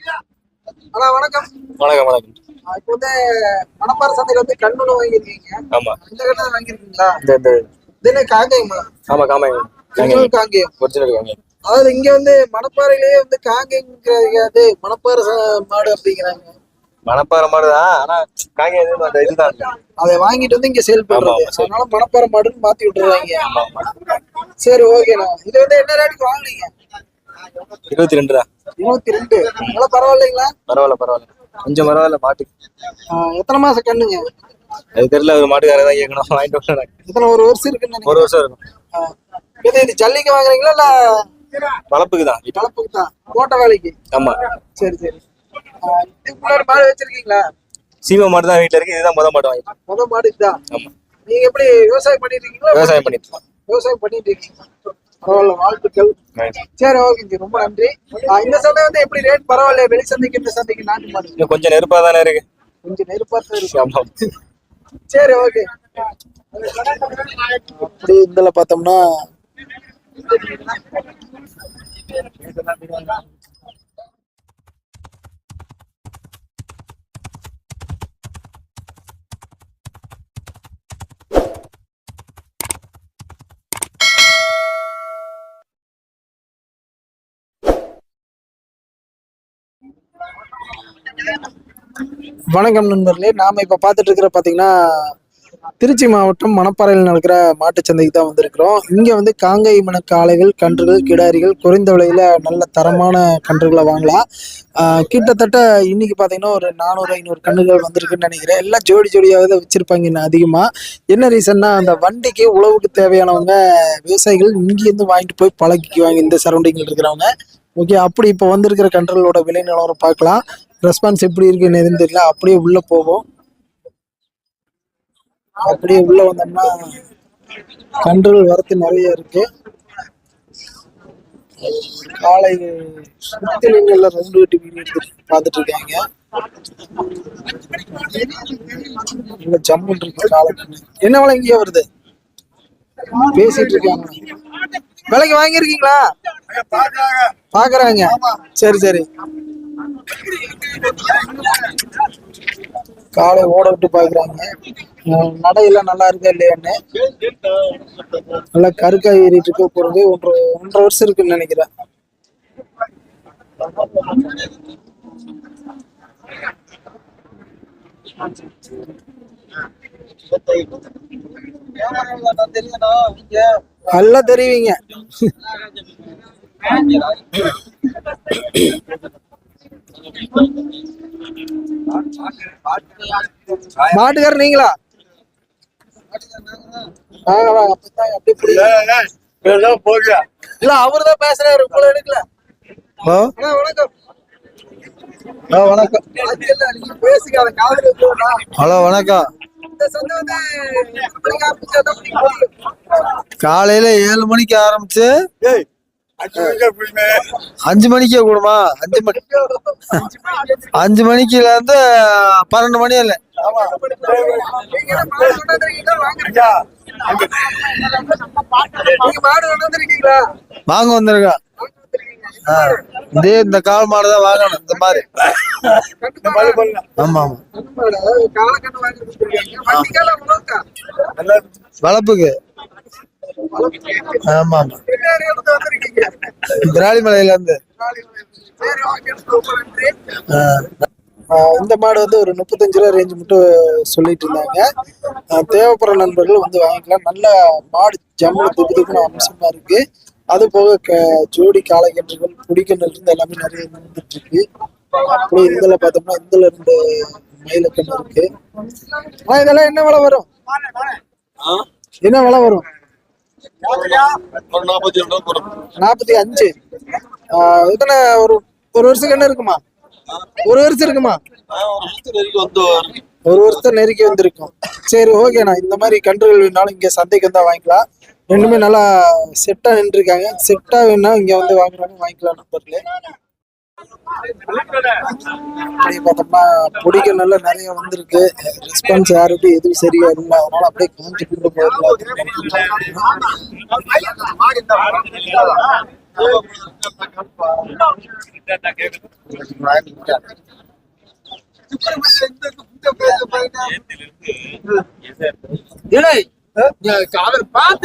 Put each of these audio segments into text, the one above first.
அண்ணா வணக்கம். வணக்கம் வணக்கம். இப்போ வந்து மணப்பாறை சந்தையில வந்து கண்ணுல வாங்கியிருக்கீங்க. ஆமா. இந்த கண்ணு வாங்கியிருக்கீங்களா? இந்த இந்த. இது என்ன காங்கேயமா. ஆமா ஒரிஜினல் காங்கேயம். ஒரிஜினல் அதாவது இங்க வந்து மணப்பாறையிலேயே வந்து காங்கேயங்கிறது மணப்பாறை மாடு அப்படிங்கிறாங்க. மணப்பாறை மாடு தான் ஆனா காங்க இது அந்த இதுதான் அதை வாங்கிட்டு வந்து இங்க சேல் சரி. அதனால மணப்பாறை மாடுன்னு மாத்தி விட்டுறாங்க. சரி ஓகேண்ணா இது வந்து என்ன ரேட்டுக்கு வாங்குனீங்க? இருபத்தி ரெண்டு தான் இருபத்தி ரெண்டு நல்லா பரவாயில்லைங்களா? பரவாயில்ல பரவாயில்ல. கொஞ்சம் பரவாயில்ல மாட்டுக்கு எத்தனை மாசம் கண்ணுங்க? அது தெரியல ஒரு மாட்டுக்காரர் தான் கேட்கணும் வாங்கிட்டு வரணும் எத்தனை ஒரு வருஷம் இருக்குன்னு ஒரு வருஷம் இருக்கும். இது இது ஜல்லிக்கு வாங்குறீங்களா இல்ல வளர்ப்புக்கு தான். வீட்டு கலப்புக்கு தான்? கோட்டை வேலைக்கு? ஆமா. சரி சரி. ஆ, இதுக்கு முன்னாடி மாடு வச்சிருக்கீங்களா? சீமை மாடு தான் வீட்டுல இருக்கு. இதுதான் முத மாடு வாங்கிட்டு முத மாடு இதுதான்? ஆமா. நீங்க எப்படி விவசாயம் பண்ணிட்டு இருக்கீங்களா? விவசாயம் பண்ணிட்டு. விவசாயம் பண்ணிட்டு இருக்கீங்க பரவாயில்ல வாழ்த்துக்கள் சரி ஓகே ரொம்ப நன்றி. இந்த சந்தை வந்து எப்படி ரேட் பரவாயில்ல வெளி சந்தைக்கு இந்த சந்தைக்கு நாட்டு மாடு. கொஞ்சம் நெருப்பா தானே இருக்கு. கொஞ்சம் இருக்கு. ஆமா சரி ஓகே அப்படி இதுல பார்த்தோம்னா வணக்கம் நண்பர்களே. நாம இப்ப பாத்துட்டு இருக்கிற பாத்தீங்கன்னா திருச்சி மாவட்டம் மணப்பாறையில் நடக்கிற மாட்டுச்சந்தைக்கு தான் வந்திருக்கிறோம். இங்க வந்து காங்கை மண காளைகள் கன்றுகள் கிடாரிகள் குறைந்த விலையில நல்ல தரமான கன்றுகளை வாங்கலாம். கிட்டத்தட்ட இன்னைக்கு பாத்தீங்கன்னா ஒரு நானூறு ஐநூறு கன்றுகள் வந்திருக்குன்னு நினைக்கிறேன். எல்லாம் ஜோடி ஜோடியாக தான் வச்சிருப்பாங்க இன்னும் அதிகமா. என்ன ரீசன்னா அந்த வண்டிக்கு உழவுக்கு தேவையானவங்க விவசாயிகள் இங்கேருந்து வாங்கிட்டு போய் பழகிக்குவாங்க. இந்த சரௌண்டிங்கில் இருக்கிறவங்க. ஓகே அப்படி இப்போ வந்திருக்கிற கன்றுகளோட விலை நிலவரம் பார்க்கலாம். ரெஸ்பான்ஸ் எப்படி இருக்குன்னு எதுன்னு தெரியல. அப்படியே உள்ள போவோம். அப்படியே உள்ள வந்தோம்னா கன்றுகள் வரத்து நிறைய இருக்கு. காலை சுத்தி நீங்கள ரவுண்டு கட்டி வீடியோ எடுத்து பார்த்துட்டு இருக்காங்க. இங்க ஜம்முன் இருக்கு காலை. என்ன விலை இங்கேயே வருது? பேசிட்டு இருக்காங்க. விலைக்கு வாங்கியிருக்கீங்களா? பாக்குறாங்க சரி சரி. காலை ஓட விட்டு பாக்குறாங்க. அஹ் நடையெல்லாம் நல்லா இருக்கா இல்லையான்னு. நல்லா கருக்கா ஏறிட்டு இருக்க போறது ஒன்றரை ஒன்றரை வருஷம் இருக்குன்னு நினைக்கிறேன். நல்லா தெரிவிங்க. மாட்டுக்காரர் நீங்களா? வாங்க வாங்க. அப்பதான் அப்படி புரியுது. இல்ல அவர்தான் பேசுறாரு உங்களை எடுக்கல. வணக்கம். ஹலோ வணக்கம். ஹலோ வணக்கம்? காலையில ஏழு மணிக்கு ஆரம்பிச்சு அஞ்சு மணிக்கே கூடுமா? அஞ்சு மணி அஞ்சு மணிக்குல இருந்து பன்னெண்டு மணி இல்லை? வாங்க வந்திருக்கா. இதே இந்த கால் மாடு தான் வாங்கணும் இந்த மாதிரி. ஆமா ஆமா? வளர்ப்புக்கு ஆமா ஆமா? திராளிமலையில இருந்து இந்த மாடு வந்து ஒரு முப்பத்தஞ்சு ரூபா ரேஞ்ச் மட்டும் சொல்லிட்டு இருந்தாங்க. தேவைப்படுற நண்பர்கள் வந்து வாங்கிக்கலாம். நல்ல மாடு ஜம்முல துப்புன அம்சமா இருக்கு. அது போக ஜோடி காளைக்கன்றுகள் குடிக்கன்று இருந்து எல்லாமே நிறைய வந்துட்டு இருக்கு அப்படியே இதுல பார்த்தோம்னா இதுல இருந்து மயிலக்கன்று இருக்கு. ஆனா இதெல்லாம் என்ன விலை வரும்? என்ன விலை வரும்? நாற்பத்தி அஞ்சு. ஆஹ் எத்தனை ஒரு ஒரு வருஷம் என்ன இருக்குமா? ஒரு வருஷம் இருக்குமா? ஒரு வருஷம் நெருக்கி வந்திருக்கும். சரி ஓகேண்ணா இந்த மாதிரி கன்றுகள் வேணாலும் இங்க சந்தைக்கு வந்தா வாங்கிக்கலாம். ரெண்டுமே நல்லா செட்டா நின்றுருக்காங்க. செட்டா வேணா இங்க வந்து வாங்குறாங்க வாங்கிக்கலாம் நண்பர்களே. அப்படியே பார்த்தோம்னா பொடிகள் நல்லா நிறைய வந்திருக்கு. ரெஸ்பான்ஸ் யாருக்கும் எதுவும் சரியா இல்லை அதனால அப்படியே காஞ்சி கொண்டு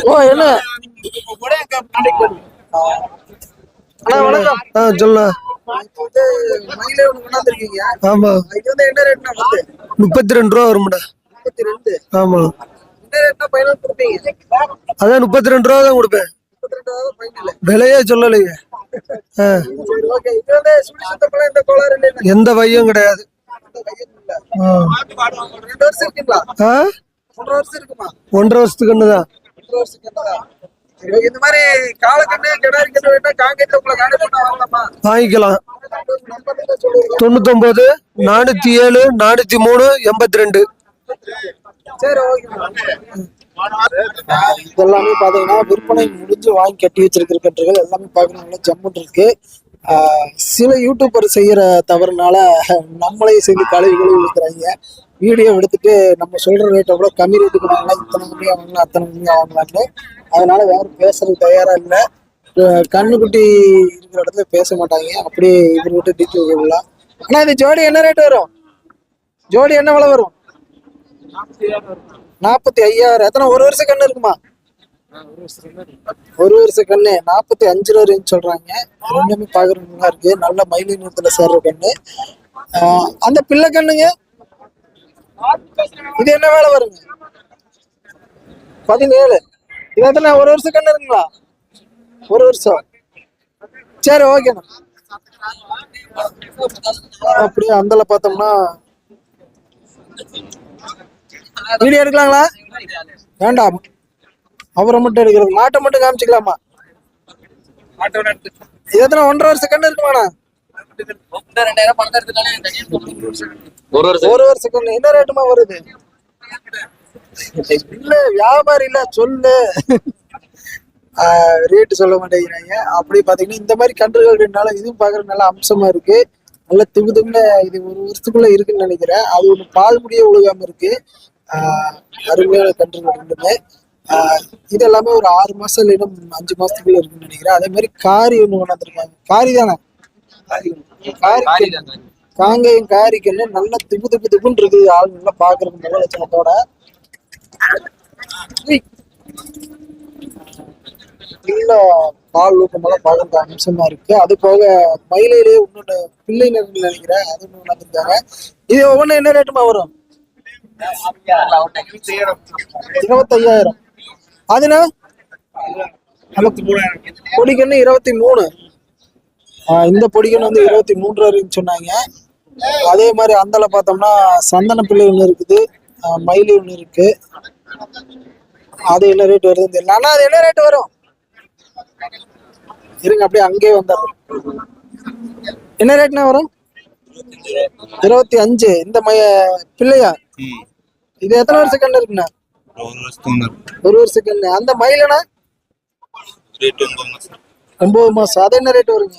ஓ என்ன? சொல்ல ஆமா. இது வந்து என்ன ரேட்னா வந்து முப்பத்தி ரெண்டு ரூபா வரும்டா. முப்பத்தி ரெண்டு ஆமா. என்ன ரேட்னா ஃபைனல் கொடுப்பீங்க? அதான் முப்பத்தி ரெண்டு ரூபா தான் கொடுப்பேன் விலையே இல்லைன்னா? எந்த பையும் கிடையாது? ஒன்றரை வருஷத்துக்கு ஒண்ணுதான். இந்த மாதிரி காலக்கண்ணு கிடாரி கண்ணு வேணா காங்கேட்ல உங்களை காணி பண்ண வாங்கலாமா? வாங்கிக்கலாம். தொண்ணூத்தொன்பது நானூத்தி ஏழு நானூத்தி மூணு எண்பத்தி ரெண்டு சரி ஓகே இதெல்லாமே பாத்தீங்கன்னா விற்பனை முடிஞ்சு வாங்கி கட்டி வச்சிருக்கிற கன்றுகள் எல்லாமே பார்க்கணும் ஜம்முன் இருக்கு. சில யூடியூபர் செய்யற தவறுனால நம்மளே சேர்ந்து கழுவி கழுவி ஊத்துறாங்க வீடியோ எடுத்துட்டு நம்ம சொல்ற ரேட்டை அவ்வளோ கம்மி ரேட்டுக்கு வாங்கலாம். இத்தனை மணி வாங்கலாம் அத்தனை மணி வாங்கலாம்னு. அதனால யாரும் பேசுறது தயாரா இல்லை. கண்ணுக்குட்டி இருக்கிற இடத்துல பேச மாட்டாங்க. அப்படியே இவர்கிட்ட டீட்டெயில் விடலாம் ஆனா இது ஜோடி என்ன ரேட் வரும்? ஜோடி என்ன விலை வரும்? நாற்பத்தி ஐயாயிரம். எத்தனை ஒரு வருஷம் கண்ணு இருக்குமா? ஒரு வருஷம் கண்ணு. நாற்பத்தி அஞ்சு ரூபா ரேஞ்ச் சொல்றாங்க. ரெண்டுமே பாக்குறது நல்லா இருக்கு. நல்ல மயிலை நிறத்துல சேர்ற கண்ணு. அந்த பிள்ளை கண்ணுங்க? இது என்ன வேலை வருங்க பதினேழு. இது எத்தனை ஒரு வருஷம் கண்ணு இருக்குங்களா? ஒரு வருஷம். சரி ஓகேண்ணா அப்படியே அந்தல பார்த்தோம்னா வீடியோ எடுக்கலாங்களா? வேண்டாம். அவரை மட்டும் எடுக்கிறது. மாட்டை மட்டும் காமிச்சிக்கலாமா? இது எத்தனை ஒன்றரை வருஷம் கண்ணு இருக்குமாண்ணா? ஒரு வருஷம். ஒரு வருஷம் கண்ணு என்ன ரேட்டுமா வருது? இல்ல வியாபாரி இல்ல சொல்லு. ரேட்டு சொல்ல மாட்டேங்கிறாங்க. அப்படி பாத்தீங்கன்னா இந்த மாதிரி கன்றுகள் ரெண்டுனால இதுவும் பாக்குறது நல்ல அம்சமா இருக்கு. நல்ல திகு திகுல இது ஒரு வருஷத்துக்குள்ள இருக்குன்னு நினைக்கிறேன். அது ஒண்ணு பால் முடிய ஒழுகாம இருக்கு. ஆஹ் அருமையான கன்றுகள் ரெண்டுமே. ஆஹ் இது எல்லாமே ஒரு ஆறு மாசம் இல்லைன்னா அஞ்சு மாசத்துக்குள்ள இருக்குன்னு நினைக்கிறேன். அதே மாதிரி காரி ஒண்ணு கொண்டாந்துருக்காங்க காரி தானே? காங்கேயம் காரிக்கன்னு நல்லா திப்பு திப்பு திப்புன்னு இருக்குது. ஆள் நல்லா பாக்குறது நல்ல லட்சணத்தோட. உய். பால் ஊக்கமெல்லாம் பதினஞ்சு அம்சமா இருக்கு. அது போக மயிலையிலேயே இன்னொன்னு பிள்ளை நிறங்கள் நினைக்கிறேன். அது ஒண்ணு வந்திருக்காங்க. இது ஒவ்வொன்றும் என்ன ரேட்டுமா வரும்? இருபத்தையாயிரம். அதுனா பொடிக்கண்ணு இருபத்தி மூணு. இந்த பொடிக்கண்ணு வந்து இருபத்தி மூன்று வரையும் சொன்னாங்க. அதே மாதிரி அந்தல பார்த்தோம்னா சந்தன பிள்ளை ஒன்று இருக்குது மயிலி ஒன்று இருக்கு. அது என்ன ரேட் வருது? தெரியல ஆனா அது என்ன ரேட் வரும்? இருங்க அப்படியே அங்கேயே வந்தாரு என்ன ரேட்னா வரும்? இருபத்தி அஞ்சு. இந்த மைய பிள்ளையா? இது எத்தனை வருஷம் கண்ணு இருக்குண்ணா? ஒரு வருஷம் கண்ணு. அந்த மயிலனா மாசம். ஒன்பது மாசம். அது என்ன ரேட் வருங்க?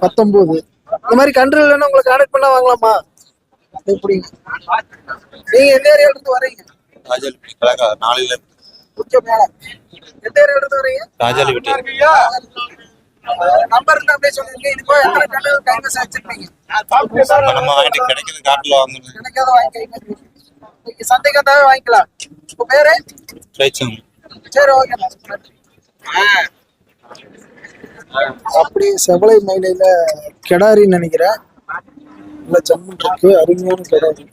பத்தொன்பது இந்த மாதிரி கன்று இல்லைன்னா உங்களை கான்டாக்ட் பண்ணா வாங்கலாமா? எப்படி? நீங்க எந்த ஏரியால இருந்து வரீங்க ராஜாலி கலக்கா நாளையில எந்த ஏரியால இருந்து வரீங்க ராஜாலி விட்டு நம்பர் இருந்தா அப்படியே சொல்லுங்க. இது போய் எத்தனை கன்று கைவசம் வச்சிருப்பீங்க நம்ம வாங்கிட்டு கிடைக்கிறது காட்டுல வாங்குறது. எனக்காக வாங்கி கைவசம் நீங்க சந்தைக்கு வந்தாவே வாங்கிக்கலாம். உங்க பேரு? சரி ஓகே அப்படி செவலை மயிலையில கிடாரின்னு நினைக்கிறேன். நல்ல ஜம்முன் இருக்கு. அருமையான கிடாரி.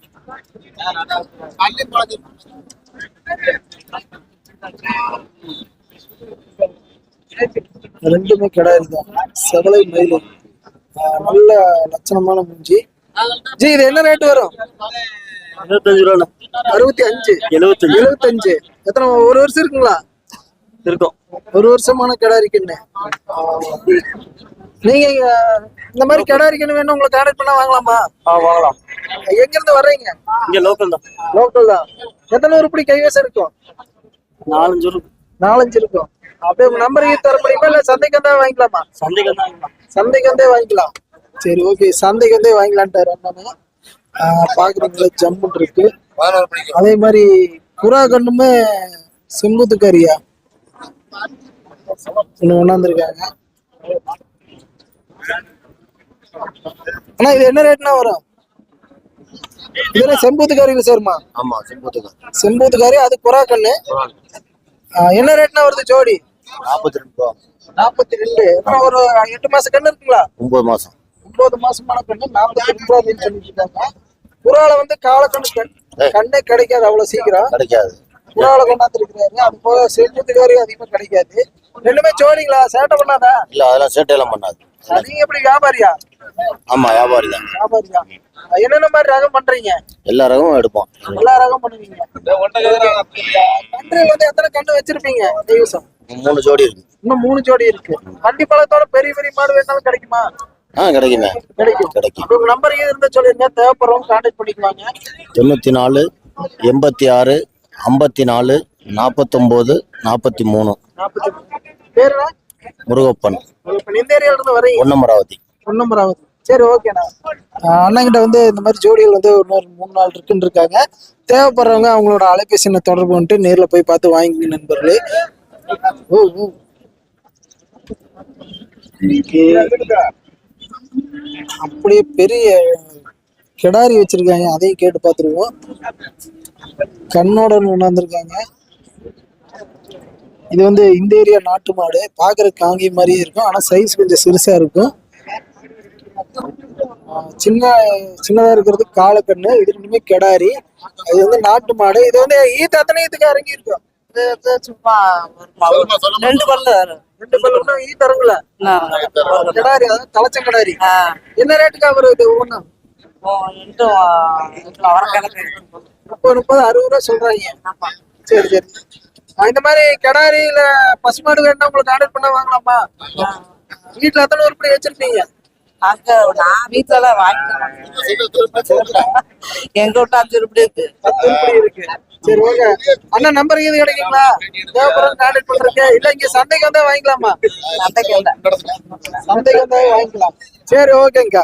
ரெண்டுமே கிடாரி தான். செவலை மயிலை நல்ல லட்சணமான மூஞ்சி. ஜி இது என்ன ரேட் வரும்? ரூபா அறுபத்தி அஞ்சு. எழுபத்தஞ்சு. எழுபத்தஞ்சு. எத்தனை ஒரு வருஷம் இருக்குங்களா? இருக்கும். ஒரு வருஷமான கிடாரிக்குன்னு நீங்க இங்க இந்த மாதிரி கிடாரிக்குன்னு வேணும் உங்களை கான்டாக்ட் பண்ணா வாங்கலாமா? ஆ வாங்கலாம். எங்க இருந்து வர்றீங்க? இங்க லோக்கல் தான். லோக்கல் தான். எத்தனை உருப்படி கைவசம் இருக்கும்? நாலஞ்சு இருக்கும். நாலஞ்சு இருக்கும். அப்படியே உங்க நம்பருக்கு தர முடியுமா? இல்ல சந்தைக்கு வந்தா வாங்கிக்கலாமா? சந்தைக்கு தான் சந்தைக்கு வந்தே வாங்கிக்கலாம். சரி ஓகே சந்தைக்கு வந்தே வாங்கிக்கலான்ட்டாரு அண்ணா பாக்குறதுல ஜம்முன் இருக்கு. அதே மாதிரி புறா கண்ணுமே செம்புத்துக்காரியா? ஒண்ணு கொண்டாந்துருக்காங்க அண்ணா இது என்ன ரேட்னா வரும்? இதுல செம்பூத்துக்காரியில் சேருமா ஆமா செம்பூத்துக்கு செம்பூத்துக்காரி அது புறா கண்ணு என்ன ரேட்னா வருது ஜோடி? நாற்பத்தி ரெண்டு ரூபா. நாற்பத்தி ரெண்டு ஒரு எட்டு மாசம் கண்ணு இருக்குங்களா? ஒன்பது மாசம். ஒன்பது மாசமான கண்ணு நாற்பத்தி ரெண்டு ரூபா அப்படின்னு சொல்லிட்டு இருக்காங்க. புறால வந்து கால கண்ணு கண்- கண்ணே கிடைக்காது அவ்வளவு சீக்கிரம். கிடைக்காது. புறால கொண்டாந்து இருக்கிறாரு அது போக செம்பூத்துக்காரி அதிகமா கிடைக்காது. ரெண்டுமே ஜோடிங்களா? சேட்டை பண்ணாதா? இல்ல அதெல்லாம் சேட்டையெல்லாம் பண்ணாது. நீங்க எப்படி வியாபாரியா? ஆமா வியாபாரி தான் வியாபாரியா? என்னென்ன மாதிரி ரகம் பண்றீங்க? எல்லா ரகமும் எடுப்போம். எல்லா ரகம் பண்ணுவீங்க. கன்று வந்து எத்தனை கன்று வச்சிருப்பீங்க கைவசம் மூணு ஜோடி இருக்கு. இன்னும் மூணு ஜோடி இருக்கு. வண்டி பழத்தோட பெரிய பெரிய மாடு வேணாலும் கிடைக்குமா? ஆ கிடைக்குமே. கிடைக்கும். கிடைக்கும் உங்க நம்பர் இருந்தா சொல்லிருங்க. தேவைப்படுறவங்க கான்டாக்ட் பண்ணிக்குவாங்க. தொண்ணூத்தி நாலு எண்பத்தி ஆறு ஐம்பத்தி நாலு நாற்பத்தொம்போது நாற்பத்தி மூணு முருகப்பன். இப்ப இந்த ஏரியால இருந்து வரீங்க பொன்னமராவதி. பொன்னமராவதி. சரி ஓகேண்ணா அண்ணங்கிட்ட வந்து இந்த மாதிரி ஜோடிகள் வந்து இன்னொரு மூணு நாள் இருக்குன்னு இருக்காங்க. தேவைப்படுறவங்க அவங்களோட அலைபேசி தொடர்பு பண்ணிட்டு நேர்ல போய் பார்த்து வாங்கிங்க நண்பர்களே. ஓ ஓ. அப்படியே பெரிய கிடாரி வச்சிருக்காங்க. அதையும் கேட்டு பார்த்துருவோம். கண்ணோட கொண்டாந்துருக்காங்க இது வந்து இந்த ஏரியா நாட்டு மாடு. பார்க்கறதுக்கு காங்கி மாதிரியே இருக்கும். ஆனால் சைஸ் கொஞ்சம் சிறுசா இருக்கும். சின்ன சின்னதா இருக்கிறது காலக்கண்ணு இது ரெண்டுமே கிடாரி. இது வந்து நாட்டு மாடு. இது வந்து ஈத்து அத்தனை ஈத்துக்கு இறங்கி இருக்கும். சும்மா ரெண்டு பல்லு. ரெண்டு பல்லுனா ஈத்து இறங்கல. கிடாரி அதாவது தலைச்ச கிடாரி. என்ன ரேட்டுக்கு வருது இது முப்பது முப்பது அறுபது ரூபா சொல்றாங்க. சரி சரி. இந்த மாதிரி கிடாரி இல்ல பசுமாடு வேணும்னா உங்களுக்கு ஆர்டர் பண்ணா வாங்கலாமா? வீட்டுல எத்தனை உருப்படி வச்சிருப்பீங்க. அங்க நான் வீட்டுல எல்லாம் வாங்கிக்கிறேன். எங்க விட்டு அஞ்சு இருக்கு. பத்து உருப்படி இருக்கு. சரி ஓகே. அண்ணா நம்பர் இது கிடைக்குங்களா? தேவைப்படுறவங்க கான்டாக்ட் பண்றதுக்கு. இல்ல இங்க சந்தைக்கு வந்தா வாங்கிக்கலாமா? சந்தைக்கு சந்தைக்கு வந்தா வாங்கிக்கலாம். சரி ஓகேங்கக்கா